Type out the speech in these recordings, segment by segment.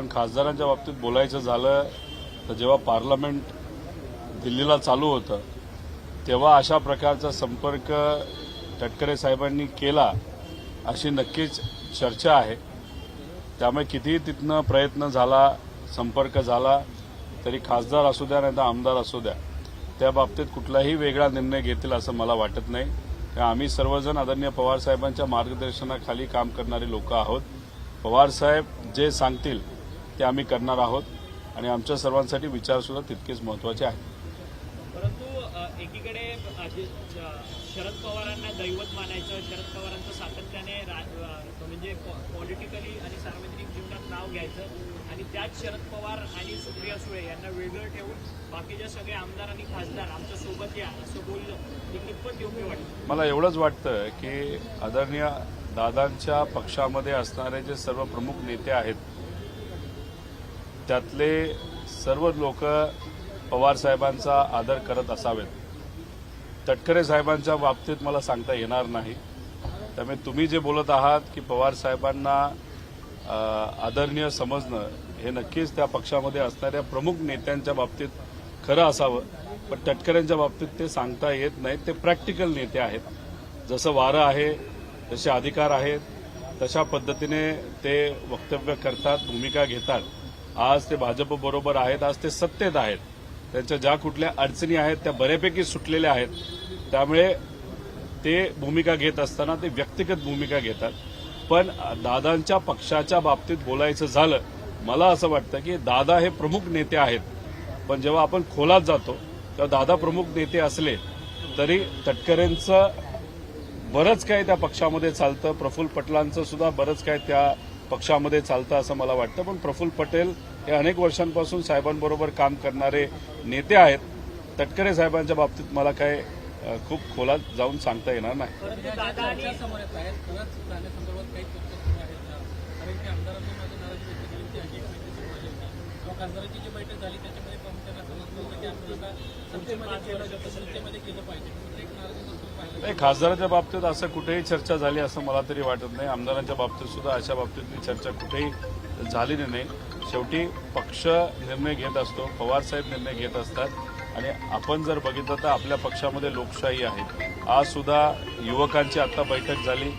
पण खासदारांच्या बाबतीत बोलायचं झालं तर जेव्हा पार्लमेंट दिल्लीला चालू होतं तेव्हा अशा प्रकारचा संपर्क तटकरे साहेबांनी केला अशी नक्कीच चर्चा आहे. त्यामुळे कितीही तिथनं प्रयत्न झाला संपर्क झाला तरी खासदार असू द्या नाही तर आमदार असू द्या त्या बाबतीत कुठलाही वेगळा निर्णय घेतील असं मला वाटत नाही. कारण आम्ही सर्वजण आदरणीय पवार साहेबांच्या मार्गदर्शनाखाली काम करणारे लोक आहोत. पवार साहेब जे सांगतील ते आम्ही करणार आहोत आणि आमच्या सर्वांसाठी विचारसुद्धा तितकेच महत्त्वाचे आहेत. परंतु एकीकडे शरद पवारांना दैवत मानायचं शरद पवारांचं सातत्याने म्हणजे पॉलिटिकली आणि सार्वजनिक जीवनात नाव घ्यायचं आणि त्याच शरद पवार आणि सुप्रिया सुळे यांना वेगळं ठेवून बाकीचे सगळे आमदार आणि खासदार आमच्यासोबत या असं बोललं हे कितपत योग्य वाटतं मला एवढंच वाटतं की आदरणीय दादांच्या पक्षामध्ये असणारे जे सर्व प्रमुख नेते आहेत त्यातले सर्व लोक पवार साहेबांचा आदर करत असावेत. तटकरे साहेबांच्या बाबतीत मला सांगता येणार नाही. त्यामुळे तुम्ही जे बोलत आहात की पवार साहेबांना आदरणीय समजणं हे नक्कीच त्या पक्षामध्ये असणाऱ्या प्रमुख नेत्यांच्या बाबतीत खरं असावं. पण तटकऱ्यांच्या बाबतीत ते सांगता येत नाहीत. ते प्रॅक्टिकल नेते आहेत. जसं वारं आहे जसे अधिकार आहेत. तशा पद्धतीने ते वक्तव्य करतात भूमिका घेतात. आज ते भाजप बरोबर आहेत आज ते सत्तेत आहेत. त्यांच्या ज्या कुठल्या अडचणी आहेत त्या बऱ्यापैकी सुटलेल्या आहेत. त्यामुळे ते भूमिका घेत असताना ते व्यक्तिगत भूमिका घेतात. पण दादांच्या पक्षाच्या बाबतीत बोलायचं झालं मला असं वाटतं की दादा हे प्रमुख नेते आहेत. पण जेव्हा आपण खोलात जातो तेव्हा दादा प्रमुख नेते असले तरी तटकरेंचं बरंच काही त्या पक्षामध्ये चालतं प्रफुल्ल पटलांचं सुद्धा बरंच काही त्या पक्षामध्ये चालतं असं मला वाटतं. पण प्रफुल्ल पटेल हे अनेक वर्षांपासून साहेबांबरोबर काम करणारे नेते आहेत. तटकरे साहेबांच्या बाबतीत मला काय खूप खोलात जाऊन सांगता येणार नाही. बैठक झाली त्याच्यामध्ये नाही खासदाराच्या बाबतीत असं कुठेही चर्चा झाली असं मला तरी वाटत नाही. आमदारांच्या बाबतीत सुद्धा अशा बाबतीतली चर्चा कुठेही झालेली नाही शेवटी पक्ष निर्णय घेत असतो पवार साहेब निर्णय घेत असतात. आणि आपण जर बघितलं तर आपल्या पक्षामध्ये लोकशाही आहे. आज सुद्धा युवकांची आत्ता बैठक झाली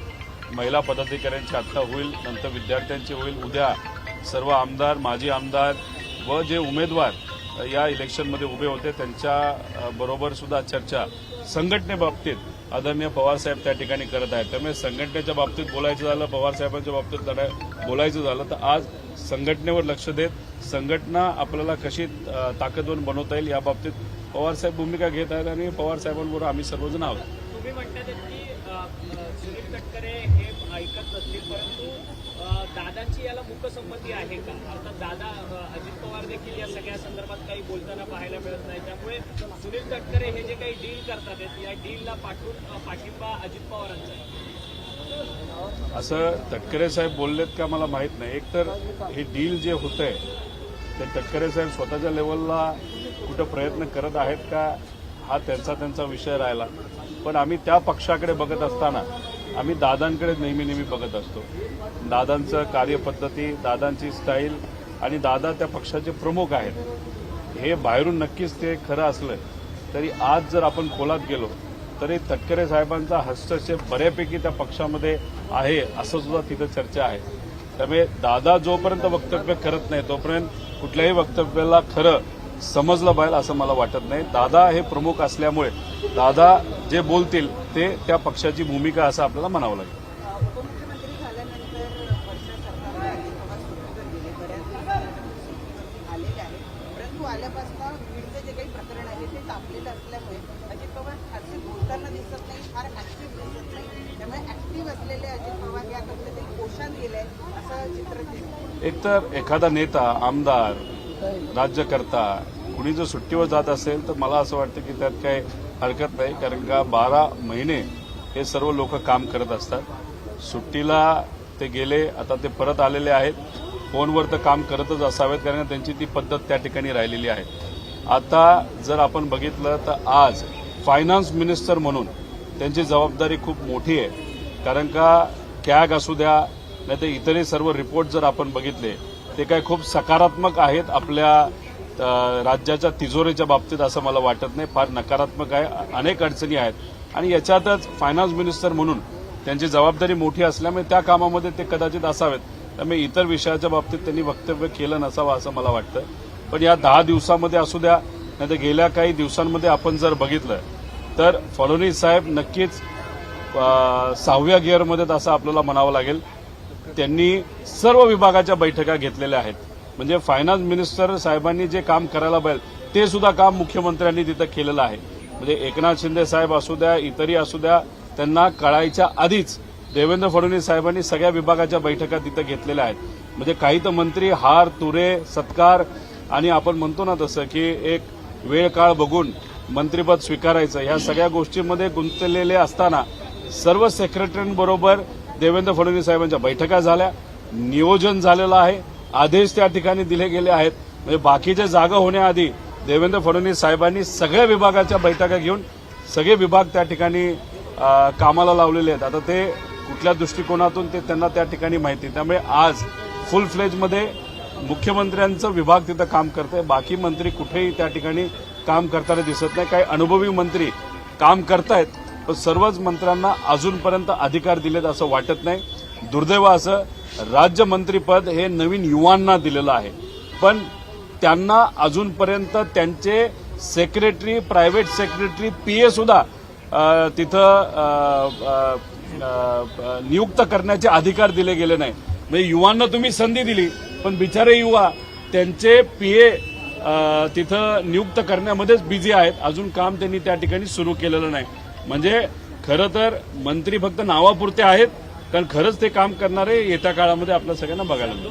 महिला पदाधिकाऱ्यांची आत्ता होईल नंतर विद्यार्थ्यांची होईल. उद्या सर्व आमदार माजी आमदार व जे उमेदवार या इलेक्शनमध्ये उभे होते त्यांच्या बरोबर सुद्धा चर्चा. संघटनेबाबतीत आदरणीय पवारसाहेब त्या ठिकाणी करत आहेत. त्यामुळे संघटनेच्या बाबतीत बोलायचं झालं पवारसाहेबांच्या बाबतीत लढाई बोलायचं झालं तर आज संघटनेवर लक्ष देत संघटना आपल्याला कशी ताकदवर बनवता येईल या बाबतीत पवारसाहेब भूमिका घेत आहेत आणि पवारसाहेबांबरोबर आम्ही सर्वजण आहोत. ऐकत नसतील परंतु दादांची याला मुकसंमती आहे का? अर्थात दादा अजित पवार देखील या सगळ्या संदर्भात काही बोलताना पाहायला मिळत नाही. त्यामुळे सुनील तटकरे हे जे काही डील करतात आहेत, या डीलला पाठवून पाठिंबा अजित पवारांचा आहे. असं तटकरे साहेब बोललेत का मला माहीत नाही. एकतर हे डील जे होतंय ते तटकरे साहेब स्वतःच्या लेवलला कुठं प्रयत्न करत आहेत का? हा त्यांचा त्यांचा विषय राहिला. पण आम्ही त्या पक्षाकडे बघत असताना आम्ही दादांकडे नेहमी नेहमी बघत असतो. दादांचं कार्यपद्धती दादांची स्टाईल आणि दादा त्या पक्षाचे प्रमुख आहेत. हे बाहेरून नक्कीच ते खरं असलं तरी आज जर आपण खोलात गेलो तरी तटकरे साहेबांचा हस्तक्षेप बऱ्यापैकी त्या पक्षामध्ये आहे असं सुद्धा तिथं चर्चा आहे. त्यामुळे दादा जोपर्यंत वक्तव्य करत नाही तोपर्यंत कुठल्याही वक्तव्याला खरं समजलं पाहिजे असं मला वाटत नाही. दादा हे प्रमुख असल्यामुळे दादा जे बोलतील ते त्या पक्षाची भूमिका असं आपल्याला म्हणावं लागेल. एकतर एखादा नेता आमदार राज्यकर्ता कुणी जर सुट्टीवर जात असेल तर मला असं वाटतं की त्यात काही हरकत नाही कारण का बारा महिने हे सर्व लोक काम करत असतात. सुट्टीला ते गेले आता ते परत आलेले आहेत. फोनवर तर काम करतच असावेत कारण त्यांची ती पद्धत त्या ठिकाणी राहिलेली आहे. आता जर आपण बघितलं तर आज फायनान्स मिनिस्टर म्हणून त्यांची जबाबदारी खूप मोठी आहे. कारण का कॅग असू द्या नाही तर इतरही सर्व रिपोर्ट जर आपण बघितले ते काय खूप सकारात्मक आहेत आपल्या राज्याच्या तिजोरीच्या बाबतीत असं मला वाटत नाही. फार नकारात्मक आहे. अनेक अडचणी आहेत. आणि याच्यातच फायनान्स मिनिस्टर म्हणून त्यांची जबाबदारी मोठी असल्यामुळे त्या कामामध्ये ते कदाचित असावेत. त्यामुळे इतर विषयाच्या बाबतीत त्यांनी वक्तव्य केलं नसावं असं मला वाटतं. पण या दहा दिवसामध्ये असू द्या नाही तर गेल्या काही दिवसांमध्ये आपण जर बघितलं तर फडणवीस साहेब नक्कीच सहाव्या गिअरमध्ये असं आपल्याला म्हणावं लागेल. त्यांनी सर्व विभागाच्या बैठका घेतलेल्या आहेत. म्हणजे फायनान्स मिनिस्टर साहेबांनी जे काम करायला पाहिजे ते सुद्धा काम मुख्यमंत्र्यांनी तिथं केलेलं आहे. म्हणजे एकनाथ शिंदे साहेब असू द्या इतरही असू द्या त्यांना कळायच्या आधीच देवेंद्र फडणवीस साहेबांनी सगळ्या विभागाच्या बैठका तिथं घेतलेल्या आहेत. म्हणजे काही तर मंत्री हार तुरे सत्कार आणि आपण म्हणतो ना तसं की एक वेळ काळ बघून मंत्रीपद स्वीकारायचं ह्या सगळ्या गोष्टींमध्ये गुंतलेले असताना सर्व सेक्रेटरींबरोबर देवेंद्र फडणवीस साहेबांच्या बैठका झाल्या नियोजन झालेलं आहे. आदेश त्या ठिकाणी दिले गेले आहेत. म्हणजे बाकीचे जागा होण्याआधी देवेंद्र फडणवीस साहेबांनी सगळ्या विभागाच्या बैठका घेऊन सगळे विभाग त्या ठिकाणी कामाला लावलेले आहेत. आता ते कुठल्या दृष्टिकोनातून ते त्यांना त्या ठिकाणी माहिती त्यामुळे आज फुल फ्लेजमध्ये मुख्यमंत्र्यांचं विभाग तिथं काम करते बाकी मंत्री कुठेही त्या ठिकाणी काम करताना दिसत नाही. काही अनुभवी मंत्री काम करतायत पण सर्वच मंत्र्यांना अजूनपर्यंत अधिकार दिलेत असं वाटत नाही. दुर्दैव असं राज्यमंत्रीपद हे नवीन युवांना दिलेलं आहे. पण त्यांना अजूनपर्यंत त्यांचे secretary private secretary P A सुद्धा तिथं नियुक्त करण्याचे अधिकार दिले गेले नाही. म्हणजे युवांना तुम्ही संधी दिली पण बिचारे युवा त्यांचे पी ए तिथं नियुक्त करण्यामध्येच बिझी आहेत. अजून काम त्यांनी त्या ठिकाणी सुरू केलेलं नाही. म्हणजे खरं तर मंत्री फक्त नावापुरते आहेत कारण खरंच ते काम करणारे येत्या काळामध्ये आपल्या सगळ्यांना बघायला मिळेल.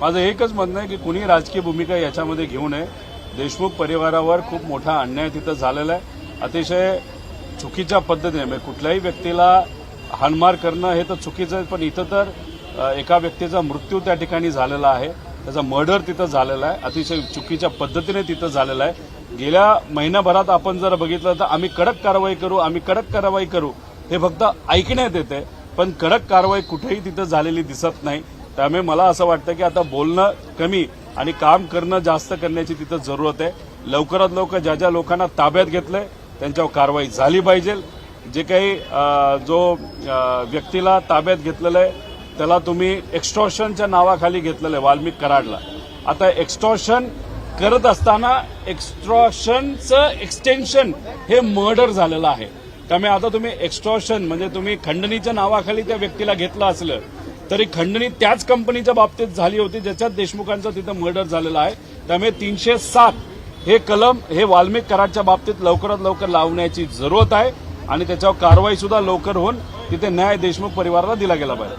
माझं एकच म्हणणं आहे की कुणी राजकीय भूमिका याच्यामध्ये घेऊ नये. देशमुख परिवारावर खूप मोठा अन्याय तिथं झालेला आहे. अतिशय चुकीच्या पद्धतीने म्हणजे कुठल्याही व्यक्तीला हाणमार करणं हे तर चुकीचं आहे पण इथं तर एका व्यक्तीचा मृत्यू त्या ठिकाणी झालेला आहे. त्याचा मर्डर तिथं झालेला आहे. अतिशय चुकीच्या पद्धतीने तिथं झालेला आहे. गेल्या महिनाभरात आपण जर बघितलं तर आम्ही कडक कारवाई करू आम्ही कडक कारवाई करू हे फक्त ऐकण्यात येते. पण कडक कारवाई कुठेही तिथं झालेली दिसत नाही. त्यामुळे मला असं वाटतं की आता बोलणं कमी आणि काम करणं जास्त करण्याची तिथं जरूरत आहे. लवकरात लवकर ज्या ज्या लोकांना ताब्यात घेतलंय त्यांच्यावर कारवाई झाली पाहिजे. जे काही जो व्यक्तीला ताब्यात घेतलेलं आहे त्याला तुम्ही एक्स्टॉर्शनच्या नावाखाली घेतलेलं आहे वाल्मिक कराडला. आता एक्स्टॉर्शन करत असताना एक्स्ट्रॉशनचं एक्सटेन्शन हे मर्डर झालेलं आहे. त्यामुळे आता तुम्ही एक्स्ट्रॉशन म्हणजे तुम्ही खंडणीच्या नावाखाली त्या व्यक्तीला घेतलं असलं तरी खंडणी त्याच कंपनीच्या बाबतीत झाली होती ज्याच्यात देशमुखांचं तिथं मर्डर झालेलं आहे. त्यामुळे तीनशे सात हे कलम हे वाल्मिक कराडच्या बाबतीत लवकरात लवकर लावण्याची जरूरत आहे. आणि त्याच्यावर कारवाई सुद्धा लवकर होऊन तिथे न्याय देशमुख परिवाराला दिला गेला पाहिजे.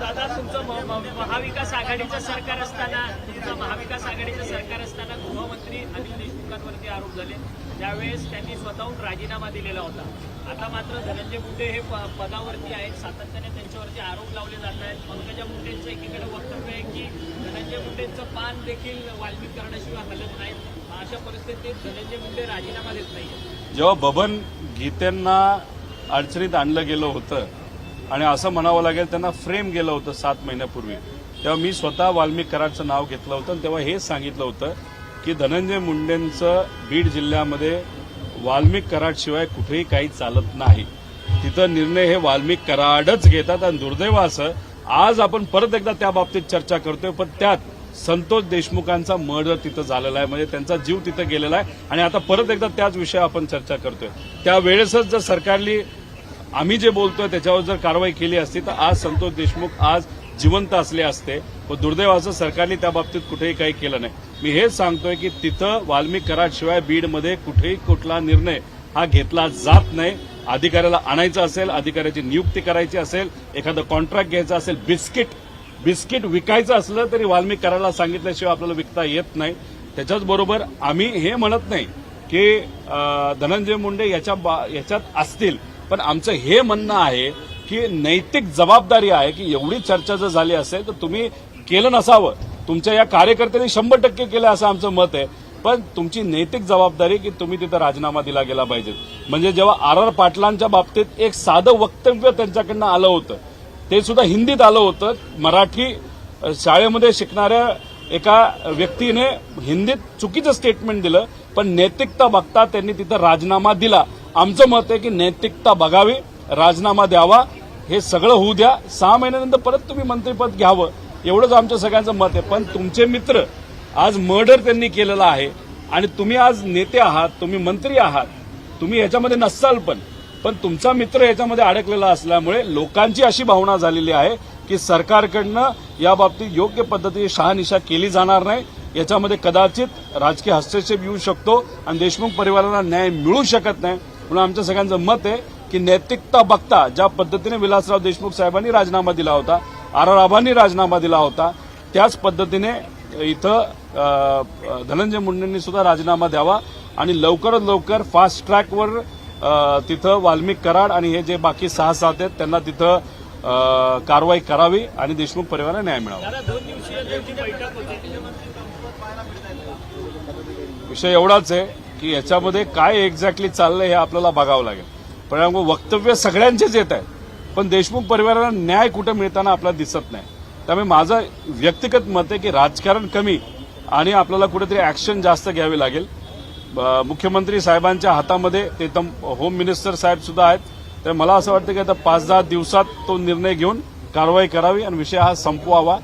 महाविकास आघाडीचं सरकार असताना तुमचं महाविकास आघाडीचं सरकार असताना गृहमंत्री अनिल देशमुखांवरती आरोप झाले. त्यावेळेस त्यांनी स्वतःहून राजीनामा दिलेला होता. आता मात्र धनंजय मुंडे हे पदावरती आहेत. सातत्याने त्यांच्यावरती आरोप लावले जात आहेत. पंकजा मुंडेंचं एकीकडे वक्तव्य आहे की धनंजय मुंडेंचं पान देखील वाल्मिक करण्याशिवाय हलत नाही. अशा परिस्थितीत धनंजय मुंडे राजीनामा देत नाही जेव्हा बबन गीतेंना अडचणीत आणलं गेलं होतं. आणि असं म्हणावं लागेल त्यांना फ्रेम गेलं होतं सात महिन्यापूर्वी. तेव्हा मी स्वतः वाल्मिक कराडचं नाव घेतलं होतं आणि तेव्हा हे सांगितलं होतं की धनंजय मुंडेंचं बीड जिल्ह्यामध्ये वाल्मिक कराडशिवाय कुठेही काही चालत नाही. तिथं निर्णय हे वाल्मिक कराडच घेतात आणि दुर्दैव असं आज आपण परत एकदा त्या बाबतीत चर्चा करतोय पण त्यात संतोष देशमुखांचा मर्डर तिथं झालेला आहे म्हणजे त्यांचा जीव तिथं गेलेला आहे. आणि आता परत एकदा त्याच विषयावर आपण चर्चा करतोय. त्यावेळेसच जर सरकारली आम्ही जे बोलतोय त्याच्यावर जर कारवाई केली असती तर आज संतोष देशमुख आज जिवंत असले असते व दुर्दैवाचं सरकारने त्या बाबतीत कुठेही काही केलं नाही. मी हेच सांगतोय की तिथं वाल्मिक कराडशिवाय बीडमध्ये कुठेही कुठला निर्णय हा घेतला जात नाही. अधिकाऱ्याला आणायचं असेल अधिकाऱ्याची नियुक्ती करायची असेल एखादं कॉन्ट्रॅक्ट घ्यायचं असेल बिस्किट बिस्किट विकायचं असलं तरी वाल्मिक कराला सांगितल्याशिवाय आपल्याला विकता येत नाही. त्याच्याचबरोबर आम्ही हे म्हणत नाही की धनंजय मुंडे याच्या बा- याच्यात असतील. पण आमचं हे म्हणणं आहे की नैतिक जबाबदारी आहे की एवढी चर्चा जर झाली असेल तर तुम्ही केलं नसावं. तुमच्या या कार्यकर्त्यांनी शंभर टक्के केलं असं आमचं मत आहे. पण तुमची नैतिक जबाबदारी की तुम्ही तिथं राजीनामा दिला गेला पाहिजे. म्हणजे जेव्हा आर आर पाटलांच्या बाबतीत एक साधं वक्तव्य त्यांच्याकडनं आलं होतं ते सुद्धा हिंदीत आलं होतं. मराठी शाळेमध्ये शिकणाऱ्या एका व्यक्तीने हिंदीत चुकीचं स्टेटमेंट दिलं पण नैतिकता बघता त्यांनी तिथं राजीनामा दिला. आमचं मत आहे की नैतिकता बघावी राजीनामा द्यावा हे सगळं होऊ द्या. सहा महिन्यानंतर परत तुम्ही मंत्रीपद घ्यावं एवढंच आमच्या सगळ्यांचं मत आहे. पण तुमचे मित्र आज मर्डर त्यांनी केलेला आहे आणि तुम्ही आज नेते आहात तुम्ही मंत्री आहात तुम्ही याच्यामध्ये नसाल पण पण तुमचा मित्र याच्यामध्ये अडकलेला असल्यामुळे लोकांची अशी भावना झालेली आहे की सरकारकडनं याबाबतीत योग्य पद्धतीने शहानिशा केली जाणार नाही. याच्यामध्ये कदाचित राजकीय हस्तक्षेप येऊ शकतो आणि देशमुख परिवाराला न्याय मिळू शकत नाही. म्हणून आमच्या सगळ्यांचं मत आहे की नैतिकता बघता ज्या पद्धतीने विलासराव देशमुख साहेबांनी राजीनामा दिला होता आर आर आबांनी राजीनामा दिला होता त्याच पद्धतीने इथं धनंजय मुंडेंनी सुद्धा राजीनामा द्यावा आणि लवकरात लवकर फास्ट ट्रॅकवर तिथं वाल्मिक कराड आणि हे जे बाकी सहा सात आहेत त्यांना तिथं कारवाई करावी आणि देशमुख परिवाराला न्याय मिळावा. विषय एवढाच आहे. की याच्यामध्ये काय एक्झॅक्टली चाललंय हे आपल्याला बघावं लागेल. परिणाम वक्तव्य सगळ्यांचेच येत आहेत. पण देशमुख परिवाराला न्याय कुठं मिळताना आपल्याला दिसत नाही. त्यामुळे माझं व्यक्तिगत मत आहे की राजकारण कमी आणि आपल्याला कुठेतरी ऍक्शन जास्त घ्यावी लागेल. ब- मुख्यमंत्री साहेबांच्या हातामध्ये ते तर होम मिनिस्टर साहेब सुद्धा आहेत. तर मला असं वाटतं की आता पाच दहा दिवसात तो निर्णय घेऊन कारवाई करावी आणि विषय हा संपवावा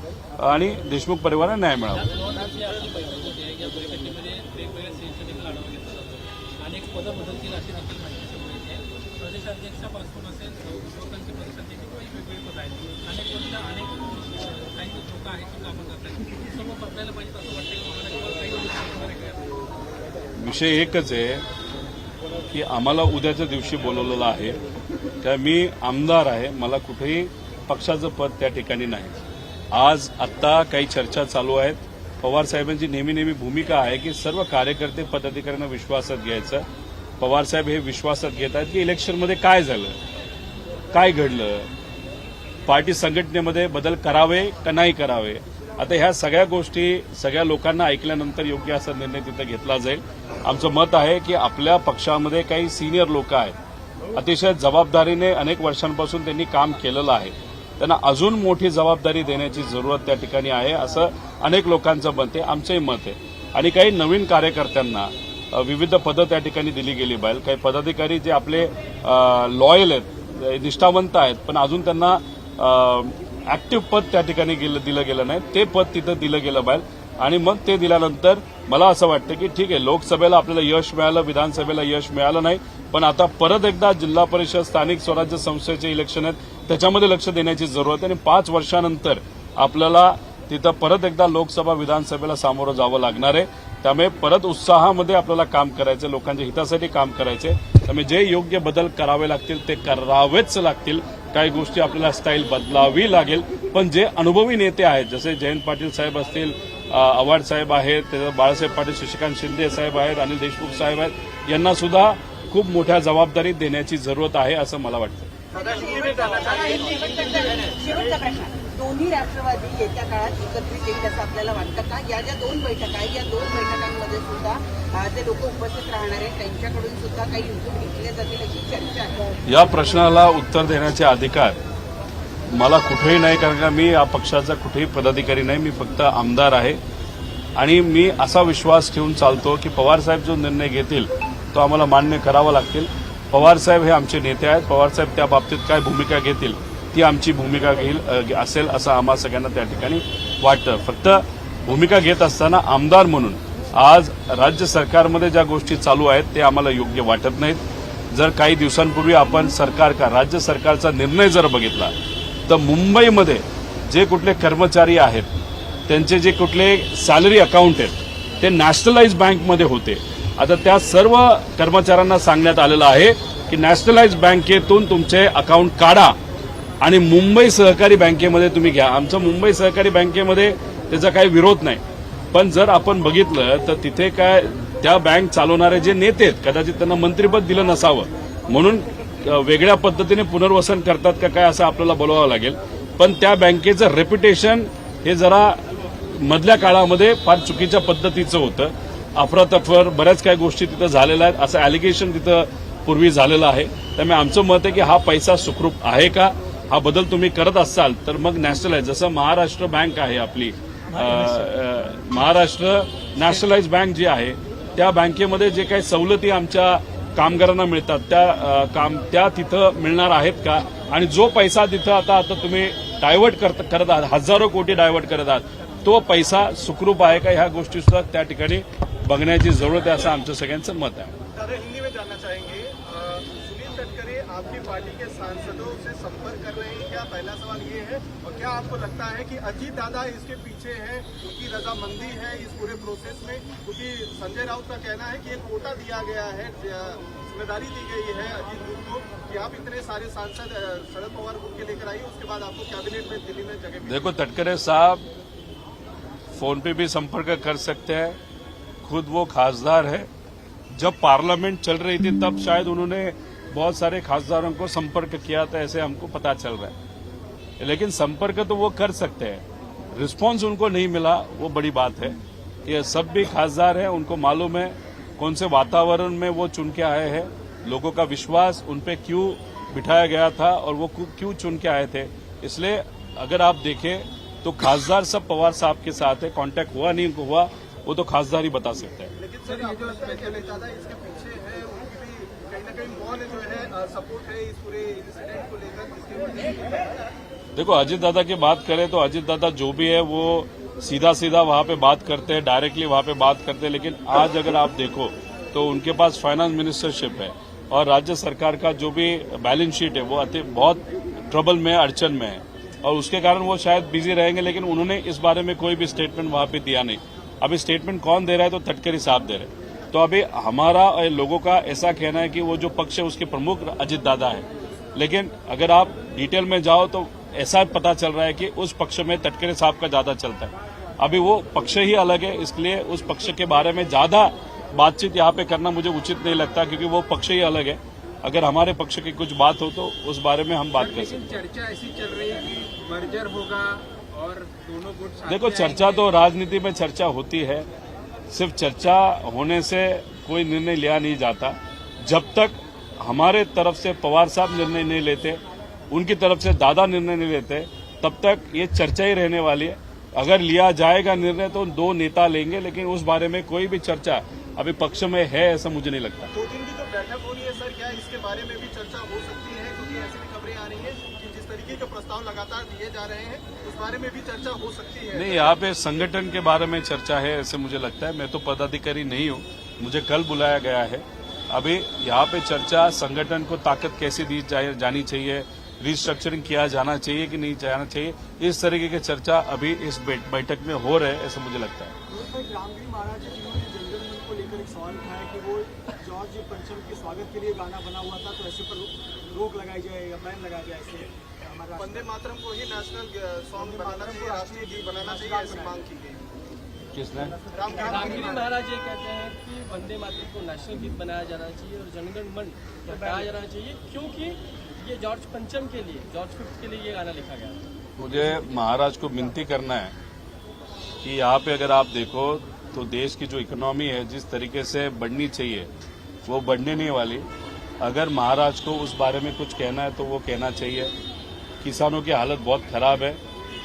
आणि देशमुख परिवाराला न्याय मिळावा जी आपली बैठक होते या बैठकीमध्ये वेगवेगळ्या सेशन आढावा घेतला जातो अनेक पदं बदलतील अशी देखील माहिती समोर येते. प्रदेशाध्यक्षापासून असेल लोकांचे प्रदेशाध्यक्ष किंवा वेगवेगळे पद आहेत. अनेक वर्ष अनेक काही लोक आहेत की कामं करतात. सर्व बदलायला पाहिजे असं वाटतं की मला किंवा काही विषय एकच आहे की आम्हाला उद्याच्या दिवशी बोलवलेलं आहे. त्या मी आमदार आहे. मला कुठेही पक्षाचं पद त्या ठिकाणी नाही. आज आत्ता काही चर्चा चालू आहेत. पवार साहेबांची नेहमी नेहमी भूमिका आहे की सर्व कार्यकर्ते पदाधिकाऱ्यांना विश्वासात घ्यायचं. पवार साहेब हे विश्वासात घेत आहेत की इलेक्शनमध्ये काय झालं? काय घडलं? पार्टी संघटनेमध्ये बदल करावे का नाही करावे? आता ह्या सगळ्या गोष्टी सगळ्या लोकांना ऐकल्यानंतर योग्य असा निर्णय तिथं घेतला जाईल. आमचं मत आहे की आपल्या पक्षामध्ये काही सिनियर लोक आहेत. अतिशय जबाबदारीने अनेक वर्षांपासून त्यांनी काम केलेलं आहे. त्यांना अजून मोठी जबाबदारी देण्याची जरूरत त्या ठिकाणी आहे असं अनेक लोकांचं मत आहे. आमचंही मत आहे. आणि काही नवीन कार्यकर्त्यांना विविध पदं त्या ठिकाणी दिली गेली पाहिजे काही पदाधिकारी जे आपले लॉयल आहेत निष्ठावंत आहेत पण अजून त्यांना ऍक्टिव्ह पद त्या ठिकाणी गेलं दिलं गेलं नाही. ते पद तिथं दिलं गेलं पाहिजे आणि मग ते दिल्यानंतर मला असं वाटतं की ठीक आहे लोकसभेला आपल्याला यश मिळालं विधानसभेला यश मिळालं नाही पण आता परत एकदा जिल्हा परिषद स्थानिक स्वराज्य संस्थेचे इलेक्शन आहेत त्याच्यामध्ये लक्ष देण्याची जरूरत आहे. आणि पाच वर्षानंतर आपल्याला तिथं परत एकदा लोकसभा विधानसभेला सामोरं जावं लागणार आहे. त्यामुळे परत उत्साहामध्ये आपल्याला काम करायचं लोकांच्या हितासाठी काम करायचे त्यामुळे जे योग्य बदल करावे लागतील ते करावेच लागतील. काही गोष्टी आपल्याला स्टाईल बदलावी लागेल. पण जे अनुभवी नेते आहेत जसे जयंत पाटील साहेब असतील आव्हाड साहेब आहेत त्याच्यात बाळासाहेब पाटील शशिकांत शिंदे साहेब आहेत अनिल देशमुख साहेब आहेत यांना सुद्धा खूप मोठ्या जबाबदारी देण्याची जरूरत आहे असं मला वाटतं. शेवटचा शेवटचा प्रश्न. दोन्ही राष्ट्रवादी येत्या काळात एकत्रित येईल असं आपल्याला वाटतं का? या ज्या दोन बैठका आहेत या दोन बैठकांमध्ये सुद्धा जे लोक उपस्थित राहणार आहेत त्यांच्याकडून सुद्धा काही इनपुट घेतले जातील अशी चर्चा आहे. या प्रश्नाला उत्तर देण्याचे अधिकार मला कुठेही नाही कारण का मी या पक्षाचा कुठेही पदाधिकारी नाही मी फक्त आमदार आहे. आणि मी असा विश्वास ठेवून चालतो की पवार साहेब जो निर्णय घेतील तो आम्हाला मान्य करावा लागतील. पवार साहेब हे आमचे नेते आहेत. पवार साहेब त्या बाबतीत काय भूमिका घेतील ती आमची भूमिका घेईल असेल असं आम्हा सगळ्यांना त्या ठिकाणी वाटतं. फक्त भूमिका घेत असताना आमदार म्हणून आज राज्य सरकारमध्ये ज्या गोष्टी चालू आहेत ते आम्हाला योग्य वाटत नाहीत. जर काही दिवसांपूर्वी आपण सरकार का राज्य सरकारचा निर्णय जर बघितला तर मुंबईमध्ये जे कुठले कर्मचारी आहेत त्यांचे जे कुठले सॅलरी अकाउंट आहेत ते नॅशनलाइज बँकमध्ये होते. आता त्या सर्व कर्मचाऱ्यांना सांगण्यात आलेलं आहे की नॅशनलाइज बँकेतून तुमचे अकाउंट काढा आणि मुंबई सहकारी बँकेमध्ये तुम्ही घ्या. आमचं मुंबई सहकारी बँकेमध्ये त्याचा काही विरोध नाही. पण जर आपण बघितलं तर तिथे काय त्या बँक चालवणारे जे नेते आहेत कदाचित त्यांना मंत्रिपद दिलं नसावं. म्हणून वेगळ्या पद्धतीने पुनर्वसन करतात का काय असं आपल्याला बोलावं लागेल. पण त्या बँकेचं रेप्युटेशन हे जरा मधल्या काळामध्ये फार चुकीच्या पद्धतीचं होतं. अफरातफर बऱ्याच काही गोष्टी तिथं झालेल्या आहेत. असं ॲलिगेशन तिथं पूर्वी झालेलं आहे. त्यामुळे आमचं मत आहे की हा पैसा सुखरूप आहे का? हा बदल तुम्ही करत असाल तर मग नॅशनलाइज. जसं महाराष्ट्र बँक आहे आपली महाराष्ट्र नॅशनलाइज बँक जी आहे त्या बँकेमध्ये जे काही सवलती आमच्या कामगारांना मिळतात त्या काम त्या तिथं मिळणार आहेत का? आणि जो पैसा तिथं आता आता तुम्ही डायव्हर्ट करत करत आहात हजारो कोटी डायव्हर्ट करत आहात तो पैसा सुखरूप आहे का? ह्या गोष्टी सुद्धा त्या ठिकाणी बघण्याची ज़रूरत आहे असं आमचं सगळ्यांचं मत आहे. दादा हिंदी में जानना चाहेंगे सुनील तटकरे आपकी पार्टी के सांसदों से संपर्क कर रहे हैं। क्या पहला सवाल ये है और क्या आपको लगता है कि अजीत दादा इसके पीछे हैं उनकी रजामंदी है इस पूरे प्रोसेस में? क्योंकि संजय राउत का कहना है कि एक कोटा दिया गया है ज़िम्मेदारी दी गई है अजीत ग्रुप को कि आप इतने सारे सांसद शरद पवार ग्रुप के लेकर आइए उसके बाद आपको कैबिनेट में दिल्ली में जगह देखो तटकरे साहब फ़ोन पे भी संपर्क कर सकते हैं। खुद वो खासदार है। जब पार्लियामेंट चल रही थी, तब शायद उन्होंने बहुत सारे खासदारों को संपर्क किया था, ऐसे हमको पता चल रहा है। लेकिन संपर्क तो वो कर सकते हैं। रिस्पांस उनको नहीं मिला, वो बड़ी बात है। ये सब भी खासदार हैं, उनको मालूम है कौन से वातावरण में वो चुन के आए हैं। लोगों का विश्वास उन पे क्यों बिठाया गया था और वो क्यों चुन के आए थे। इसलिए अगर आप देखें तो खासदार सब पवार साहब के साथ है कांटेक्ट हुआ नहीं हुआ वो तो खासदार ही बता सकते हैं। लेकिन सर आपको लगता है कि अमित दादा इसके पीछे है उनकी भी कहीं ना कहीं मौन जो है सपोर्ट है इस पूरे इंसिडेंट को लेकर जिसकी वजह से देखो अजित दादा की बात करें तो अजित दादा जो भी है वो सीधा सीधा वहाँ पे बात करते हैं डायरेक्टली वहाँ पे बात करते हैं लेकिन आज अगर आप देखो तो उनके पास फाइनेंस मिनिस्टरशिप है और राज्य सरकार का जो भी बैलेंस शीट है वो अति बहुत ट्रबल में अड़चन में है। और उसके कारण वो शायद बिज़ी रहेंगे लेकिन उन्होंने इस बारे में कोई भी स्टेटमेंट वहाँ पे दिया नहीं। अभी स्टेटमेंट कौन दे रहा है तो तटकरी साहब दे रहे तो अभी हमारा लोगों का ऐसा कहना है कि वो जो पक्ष है उसके प्रमुख अजित दादा है। लेकिन अगर आप डिटेल में जाओ तो ऐसा पता चल रहा है कि उस पक्ष में तटकरे साहब का ज़्यादा चलता है। अभी वो पक्ष ही अलग है, इसलिए उस पक्ष के बारे में ज़्यादा बातचीत यहाँ पे करना मुझे उचित नहीं लगता क्योंकि वो पक्ष ही अलग है। अगर हमारे पक्ष की कुछ बात हो तो उस बारे में हम बात कर सकते हैं। चर्चा ऐसी चल रही है कि मर्जर होगा और दोनों गुट देखो चर्चा तो राजनीति में चर्चा होती है। सिर्फ़ चर्चा होने से कोई निर्णय लिया नहीं जाता। जब तक हमारे तरफ़ से पवार साहब निर्णय नहीं लेते उनकी तरफ़ से दादा निर्णय नहीं लेते तब तक ये चर्चा ही रहने वाली है। अगर लिया जाएगा निर्णय तो दो नेता लेंगे लेकिन उस बारे में कोई भी चर्चा अभी पक्ष में है ऐसा मुझे नहीं लगता। दो दिन की जो बैठक हो रही है क्या इसके बारे में भी चर्चा हो सकती है क्योंकि ऐसी भी खबरें आ रही हैं कि जिस तरीके के प्रस्ताव लगातार दिए जा रहे हैं उस बारे में भी चर्चा हो सकती है। नहीं यहाँ पे संगठन के बारे में चर्चा है ऐसे मुझे लगता है। मैं तो पदाधिकारी नहीं हूँ मुझे कल बुलाया गया है। अभी यहाँ पे चर्चा संगठन को ताकत कैसे दी जाए जानी चाहिए रिस्ट्रक्चरिंग किया जाना चाहिए कि नहीं जाना चाहिए इस तरीके की चर्चा अभी इस बैठक में हो रहे है ऐसा मुझे लगता है। स्वागत के लिए गाना बना हुआ था तो ऐसे पर रोक लगाई जाए या बैन लगाया जाए ऐसे हमारा वंदे मातरम को ही नेशनल सॉन्ग बनाना चाहिए राष्ट्रीय गीत बनाना चाहिए ऐसी मांग की गई। किसने महाराज ये कहते हैं कि वंदे मातरम को नेशनल गीत बनाया जाना चाहिए और जनगण मन बनाया जाना चाहिए क्योंकि ये जॉर्ज पंचम के लिए जॉर्ज फिफ्थ के लिए ये गाना लिखा गया। था मुझे महाराज को विनती करना है कि यहाँ पे अगर आप देखो तो देश की जो इकोनॉमी है जिस तरीके से बढ़नी चाहिए वो बढ़ने नहीं वाली। अगर महाराज को उस बारे में कुछ कहना है तो वो कहना चाहिए। किसानों की हालत बहुत खराब है।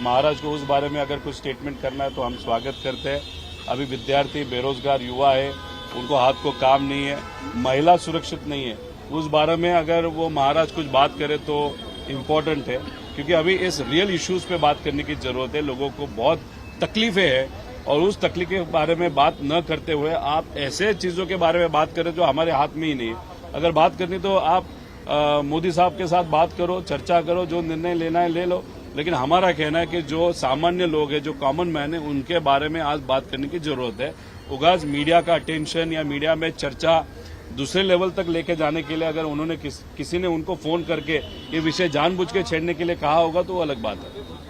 महाराज को उस बारे में अगर कुछ स्टेटमेंट करना है तो हम स्वागत करते हैं। अभी विद्यार्थी, बेरोजगार युवा है, उनको हाथ को काम नहीं है, महिला सुरक्षित नहीं है। उस बारे में अगर वो महाराज कुछ बात करे तो इम्पोर्टेंट है। क्योंकि अभी इस रियल इश्यूज़ पे बात करने की ज़रूरत है। लोगों को बहुत तकलीफें हैं। और उस तकलीफ़ के बारे में बात न करते हुए आप ऐसे चीज़ों के बारे में बात करें जो हमारे हाथ में ही नहीं है। अगर बात करनी तो आप मोदी साहब के साथ बात करो चर्चा करो जो निर्णय लेना है ले लो। लेकिन हमारा कहना है कि जो सामान्य लोग हैं जो कॉमन मैन है उनके बारे में आज बात करने की ज़रूरत है। उगाज मीडिया का अटेंशन या मीडिया में चर्चा दूसरे लेवल तक लेके जाने के लिए अगर उन्होंने किस, किसी ने उनको फ़ोन करके ये विषय जानबूझ के छेड़ने के लिए कहा होगा तो वो अलग बात है।